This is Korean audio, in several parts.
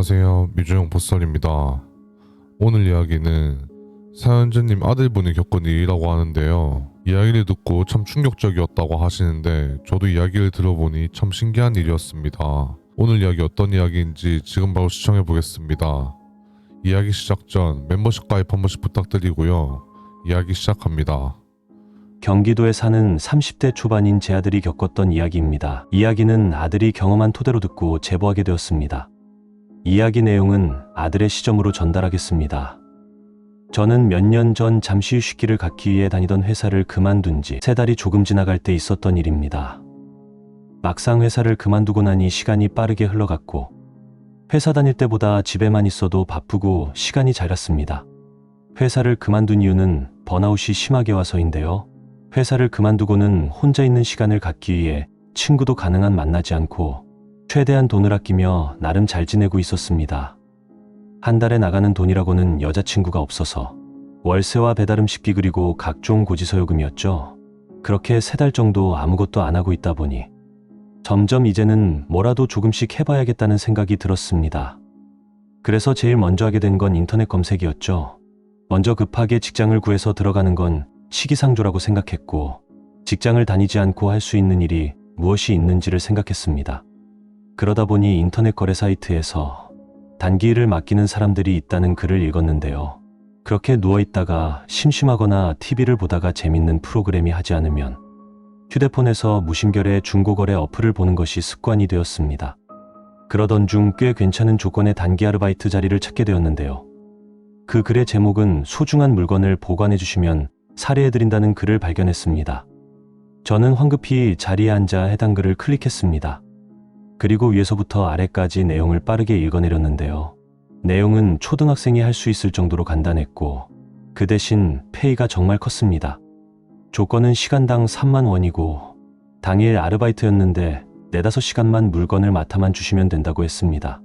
안녕하세요. 미주영 보썰입니다. 오늘 이야기는 사연자님 아들분이 겪은 일이라고 하는데요. 이야기를 듣고 참 충격적이었다고 하시는데 저도 이야기를 들어보니 참 신기한 일이었습니다. 오늘 이야기 어떤 이야기인지 지금 바로 시청해 보겠습니다. 이야기 시작 전 멤버십 가입 한 번씩 부탁드리고요. 이야기 시작합니다. 경기도에 사는 30대 초반인 제 아들이 겪었던 이야기입니다. 이야기는 아들이 경험한 토대로 듣고 제보하게 되었습니다. 이야기 내용은 아들의 시점으로 전달하겠습니다. 저는 몇 년 전 잠시 휴식기를 갖기 위해 다니던 회사를 그만둔 지 세 달이 조금 지나갈 때 있었던 일입니다. 막상 회사를 그만두고 나니 시간이 빠르게 흘러갔고 회사 다닐 때보다 집에만 있어도 바쁘고 시간이 잘 갔습니다. 회사를 그만둔 이유는 번아웃이 심하게 와서인데요. 회사를 그만두고는 혼자 있는 시간을 갖기 위해 친구도 가능한 만나지 않고 최대한 돈을 아끼며 나름 잘 지내고 있었습니다. 한 달에 나가는 돈이라고는 여자친구가 없어서 월세와 배달음식비 그리고 각종 고지서요금이었죠. 그렇게 세 달 정도 아무것도 안 하고 있다 보니 점점 이제는 뭐라도 조금씩 해봐야겠다는 생각이 들었습니다. 그래서 제일 먼저 하게 된 건 인터넷 검색이었죠. 먼저 급하게 직장을 구해서 들어가는 건 시기상조라고 생각했고 직장을 다니지 않고 할 수 있는 일이 무엇이 있는지를 생각했습니다. 그러다 보니 인터넷 거래 사이트에서 단기 일을 맡기는 사람들이 있다는 글을 읽었는데요. 그렇게 누워있다가 심심하거나 TV를 보다가 재밌는 프로그램이 하지 않으면 휴대폰에서 무심결에 중고거래 어플을 보는 것이 습관이 되었습니다. 그러던 중 꽤 괜찮은 조건의 단기 아르바이트 자리를 찾게 되었는데요. 그 글의 제목은 소중한 물건을 보관해 주시면 사례해드린다는 글을 발견했습니다. 저는 황급히 자리에 앉아 해당 글을 클릭했습니다. 그리고 위에서부터 아래까지 내용을 빠르게 읽어내렸는데요. 내용은 초등학생이 할 수 있을 정도로 간단했고, 그 대신 페이가 정말 컸습니다. 조건은 시간당 3만 원이고, 당일 아르바이트였는데 4, 5시간만 물건을 맡아만 주시면 된다고 했습니다.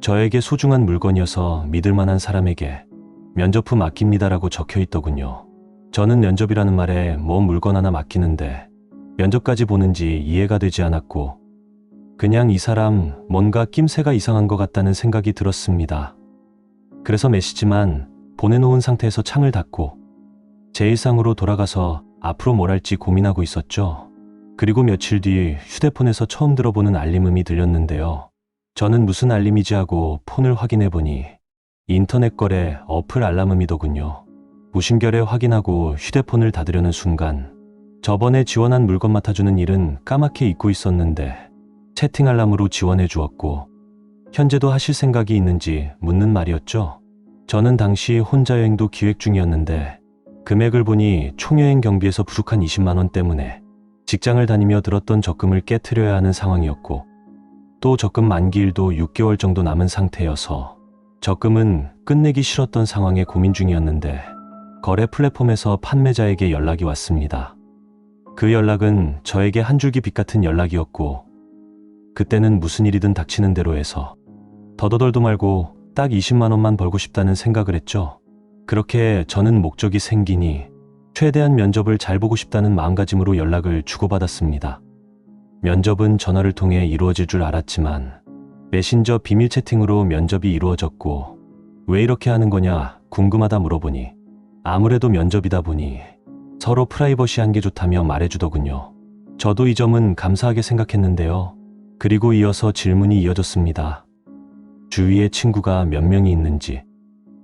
저에게 소중한 물건이어서 믿을 만한 사람에게 면접 후 맡깁니다라고 적혀 있더군요. 저는 면접이라는 말에 뭐 물건 하나 맡기는데 면접까지 보는지 이해가 되지 않았고 그냥 이 사람 뭔가 낌새가 이상한 것 같다는 생각이 들었습니다. 그래서 메시지만 보내놓은 상태에서 창을 닫고 제 일상으로 돌아가서 앞으로 뭘 할지 고민하고 있었죠. 그리고 며칠 뒤 휴대폰에서 처음 들어보는 알림음이 들렸는데요. 저는 무슨 알림이지 하고 폰을 확인해 보니 인터넷 거래 어플 알람음이더군요. 무심결에 확인하고 휴대폰을 닫으려는 순간 저번에 지원한 물건 맡아주는 일은 까맣게 잊고 있었는데 채팅 알람으로 지원해 주었고 현재도 하실 생각이 있는지 묻는 말이었죠. 저는 당시 혼자 여행도 기획 중이었는데 금액을 보니 총여행 경비에서 부족한 20만 원 때문에 직장을 다니며 들었던 적금을 깨트려야 하는 상황이었고 또 적금 만기일도 6개월 정도 남은 상태여서 적금은 끝내기 싫었던 상황에 고민 중이었는데 거래 플랫폼에서 판매자에게 연락이 왔습니다. 그 연락은 저에게 한 줄기 빛 같은 연락이었고 그때는 무슨 일이든 닥치는 대로 해서 더더덜도 말고 딱 20만 원만 벌고 싶다는 생각을 했죠. 그렇게 저는 목적이 생기니 최대한 면접을 잘 보고 싶다는 마음가짐으로 연락을 주고받았습니다. 면접은 전화를 통해 이루어질 줄 알았지만 메신저 비밀 채팅으로 면접이 이루어졌고 왜 이렇게 하는 거냐 궁금하다 물어보니 아무래도 면접이다 보니 서로 프라이버시한 게 좋다며 말해주더군요. 저도 이 점은 감사하게 생각했는데요. 그리고 이어서 질문이 이어졌습니다. 주위에 친구가 몇 명이 있는지,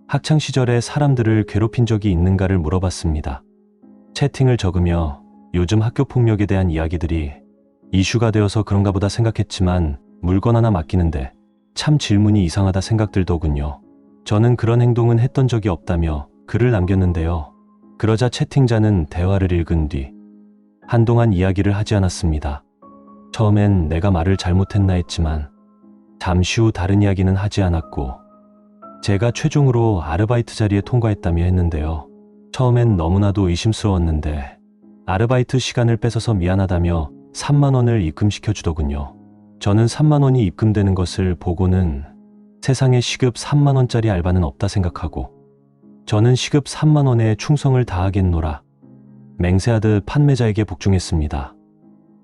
학창 시절에 사람들을 괴롭힌 적이 있는가를 물어봤습니다. 채팅을 적으며 요즘 학교 폭력에 대한 이야기들이 이슈가 되어서 그런가 보다 생각했지만 물건 하나 맡기는데 참 질문이 이상하다 생각들더군요. 저는 그런 행동은 했던 적이 없다며 글을 남겼는데요. 그러자 채팅자는 대화를 읽은 뒤 한동안 이야기를 하지 않았습니다. 처음엔 내가 말을 잘못했나 했지만 잠시 후 다른 이야기는 하지 않았고 제가 최종으로 아르바이트 자리에 통과했다며 했는데요. 처음엔 너무나도 의심스러웠는데 아르바이트 시간을 뺏어서 미안하다며 3만 원을 입금시켜 주더군요. 저는 3만 원이 입금되는 것을 보고는 세상에 시급 3만 원짜리 알바는 없다 생각하고 저는 시급 3만 원에 충성을 다하겠노라. 맹세하듯 판매자에게 복종했습니다.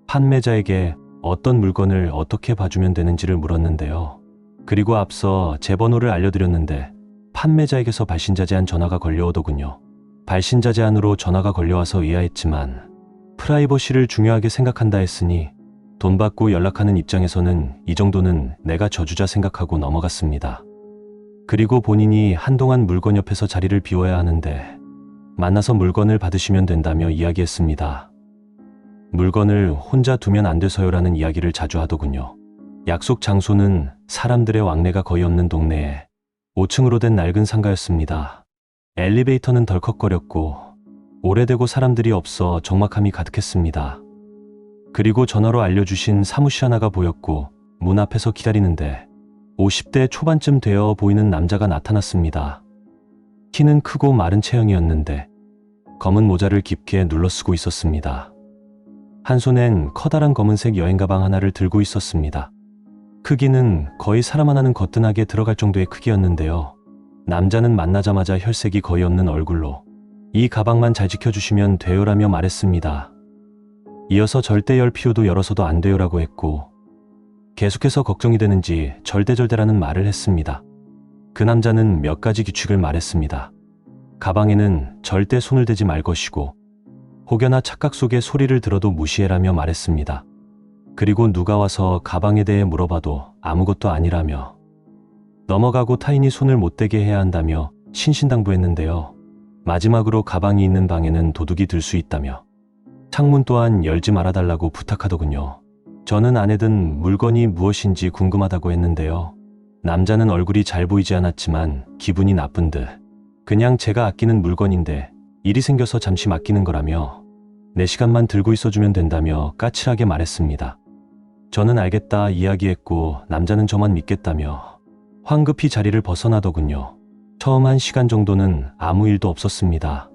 판매자에게 어떤 물건을 어떻게 봐주면 되는지를 물었는데요. 그리고 앞서 제 번호를 알려드렸는데 판매자에게서 발신자 제한 전화가 걸려오더군요. 발신자 제한으로 전화가 걸려와서 의아했지만 프라이버시를 중요하게 생각한다 했으니 돈 받고 연락하는 입장에서는 이 정도는 내가 저주자 생각하고 넘어갔습니다. 그리고 본인이 한동안 물건 옆에서 자리를 비워야 하는데 만나서 물건을 받으시면 된다며 이야기했습니다. 물건을 혼자 두면 안 돼서요라는 이야기를 자주 하더군요. 약속 장소는 사람들의 왕래가 거의 없는 동네에 5층으로 된 낡은 상가였습니다. 엘리베이터는 덜컥거렸고 오래되고 사람들이 없어 적막함이 가득했습니다. 그리고 전화로 알려주신 사무실 하나가 보였고 문 앞에서 기다리는데 50대 초반쯤 되어 보이는 남자가 나타났습니다. 키는 크고 마른 체형이었는데 검은 모자를 깊게 눌러 쓰고 있었습니다. 한 손엔 커다란 검은색 여행 가방 하나를 들고 있었습니다. 크기는 거의 사람 하나는 거뜬하게 들어갈 정도의 크기였는데요. 남자는 만나자마자 혈색이 거의 없는 얼굴로 이 가방만 잘 지켜주시면 돼요라며 말했습니다. 이어서 절대 열 피우도 열어서도 안 돼요라고 했고 계속해서 걱정이 되는지 절대절대라는 말을 했습니다. 그 남자는 몇 가지 규칙을 말했습니다. 가방에는 절대 손을 대지 말 것이고 혹여나 착각 속에 소리를 들어도 무시해라며 말했습니다. 그리고 누가 와서 가방에 대해 물어봐도 아무것도 아니라며 넘어가고 타인이 손을 못 대게 해야 한다며 신신당부했는데요. 마지막으로 가방이 있는 방에는 도둑이 들 수 있다며 창문 또한 열지 말아달라고 부탁하더군요. 저는 안에 든 물건이 무엇인지 궁금하다고 했는데요. 남자는 얼굴이 잘 보이지 않았지만 기분이 나쁜 듯 그냥 제가 아끼는 물건인데 일이 생겨서 잠시 맡기는 거라며 내 시간만 들고 있어주면 된다며 까칠하게 말했습니다. 저는 알겠다 이야기했고 남자는 저만 믿겠다며 황급히 자리를 벗어나더군요. 처음 한 시간 정도는 아무 일도 없었습니다.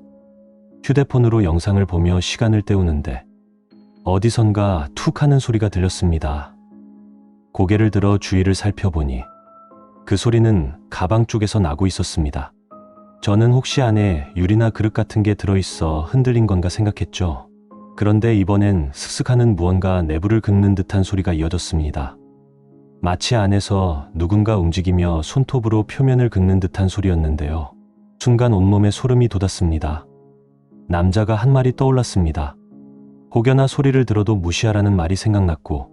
휴대폰으로 영상을 보며 시간을 때우는데 어디선가 툭 하는 소리가 들렸습니다. 고개를 들어 주위를 살펴보니 그 소리는 가방 쪽에서 나고 있었습니다. 저는 혹시 안에 유리나 그릇 같은 게 들어있어 흔들린 건가 생각했죠. 그런데 이번엔 슥슥 하는 무언가 내부를 긁는 듯한 소리가 이어졌습니다. 마치 안에서 누군가 움직이며 손톱으로 표면을 긁는 듯한 소리였는데요. 순간 온몸에 소름이 돋았습니다. 남자가 한 말이 떠올랐습니다. 혹여나 소리를 들어도 무시하라는 말이 생각났고,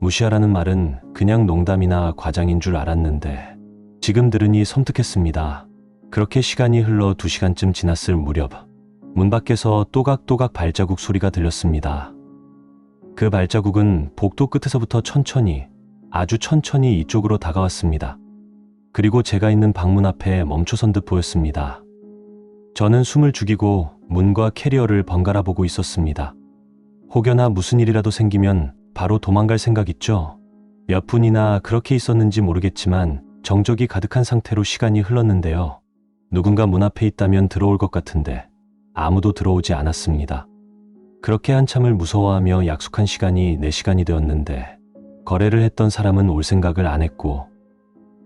무시하라는 말은 그냥 농담이나 과장인 줄 알았는데, 지금 들으니 섬뜩했습니다. 그렇게 시간이 흘러 두 시간쯤 지났을 무렵, 문 밖에서 또각또각 발자국 소리가 들렸습니다. 그 발자국은 복도 끝에서부터 천천히, 아주 천천히 이쪽으로 다가왔습니다. 그리고 제가 있는 방문 앞에 멈춰선 듯 보였습니다. 저는 숨을 죽이고 문과 캐리어를 번갈아 보고 있었습니다. 혹여나 무슨 일이라도 생기면 바로 도망갈 생각 있죠? 몇 분이나 그렇게 있었는지 모르겠지만 정적이 가득한 상태로 시간이 흘렀는데요. 누군가 문 앞에 있다면 들어올 것 같은데 아무도 들어오지 않았습니다. 그렇게 한참을 무서워하며 약속한 시간이 4시간이 되었는데 거래를 했던 사람은 올 생각을 안 했고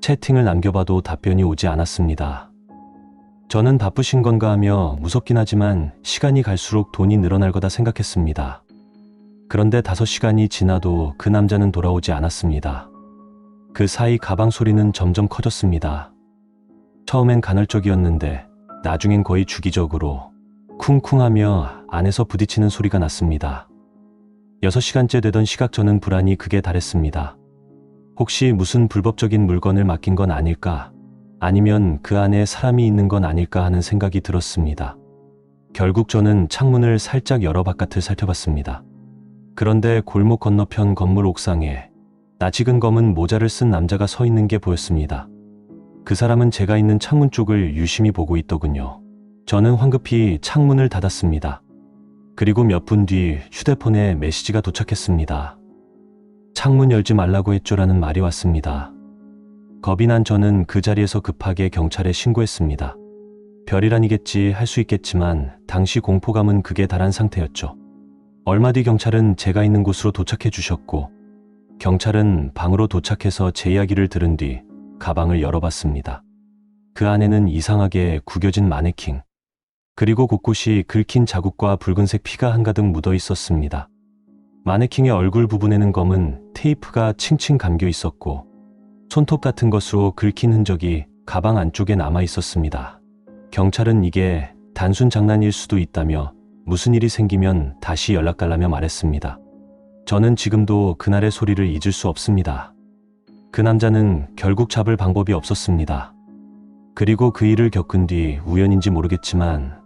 채팅을 남겨봐도 답변이 오지 않았습니다. 저는 바쁘신 건가 하며 무섭긴 하지만 시간이 갈수록 돈이 늘어날 거다 생각했습니다. 그런데 다섯 시간이 지나도 그 남자는 돌아오지 않았습니다. 그 사이 가방 소리는 점점 커졌습니다. 처음엔 간헐적이었는데 나중엔 거의 주기적으로 쿵쿵하며 안에서 부딪히는 소리가 났습니다. 여섯 시간째 되던 시각 저는 불안이 극에 달했습니다. 혹시 무슨 불법적인 물건을 맡긴 건 아닐까? 아니면 그 안에 사람이 있는 건 아닐까 하는 생각이 들었습니다. 결국 저는 창문을 살짝 열어 바깥을 살펴봤습니다. 그런데 골목 건너편 건물 옥상에 낯익은 검은 모자를 쓴 남자가 서 있는 게 보였습니다. 그 사람은 제가 있는 창문 쪽을 유심히 보고 있더군요. 저는 황급히 창문을 닫았습니다. 그리고 몇 분 뒤 휴대폰에 메시지가 도착했습니다. 창문 열지 말라고 했죠라는 말이 왔습니다. 겁이 난 저는 그 자리에서 급하게 경찰에 신고했습니다. 별일아니겠지 할 수 있겠지만 당시 공포감은 극에 달한 상태였죠. 얼마 뒤 경찰은 제가 있는 곳으로 도착해 주셨고 경찰은 방으로 도착해서 제 이야기를 들은 뒤 가방을 열어봤습니다. 그 안에는 이상하게 구겨진 마네킹 그리고 곳곳이 긁힌 자국과 붉은색 피가 한가득 묻어 있었습니다. 마네킹의 얼굴 부분에는 검은 테이프가 칭칭 감겨 있었고 손톱 같은 것으로 긁힌 흔적이 가방 안쪽에 남아 있었습니다. 경찰은 이게 단순 장난일 수도 있다며 무슨 일이 생기면 다시 연락 달라며 말했습니다. 저는 지금도 그날의 소리를 잊을 수 없습니다. 그 남자는 결국 잡을 방법이 없었습니다. 그리고 그 일을 겪은 뒤 우연인지 모르겠지만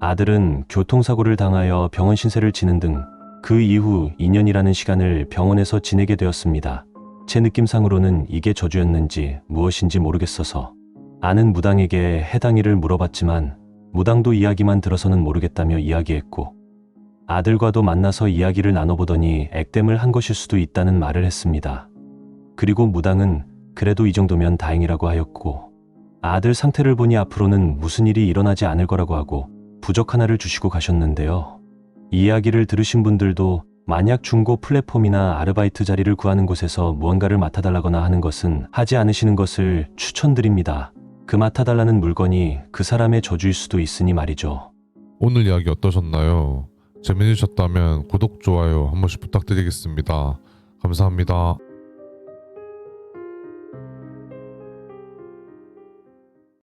아들은 교통사고를 당하여 병원 신세를 지는 등 그 이후 2년이라는 시간을 병원에서 지내게 되었습니다. 제 느낌상으로는 이게 저주였는지 무엇인지 모르겠어서 아는 무당에게 해당 일을 물어봤지만 무당도 이야기만 들어서는 모르겠다며 이야기했고 아들과도 만나서 이야기를 나눠보더니 액땜을 한 것일 수도 있다는 말을 했습니다. 그리고 무당은 그래도 이 정도면 다행이라고 하였고 아들 상태를 보니 앞으로는 무슨 일이 일어나지 않을 거라고 하고 부적 하나를 주시고 가셨는데요. 이 이야기를 들으신 분들도 만약 중고 플랫폼이나 아르바이트 자리를 구하는 곳에서 무언가를 맡아달라거나 하는 것은 하지 않으시는 것을 추천드립니다. 그 맡아달라는 물건이 그 사람의 저주일 수도 있으니 말이죠. 오늘 이야기 어떠셨나요? 재미있으셨다면 구독, 좋아요 한 번씩 부탁드리겠습니다. 감사합니다.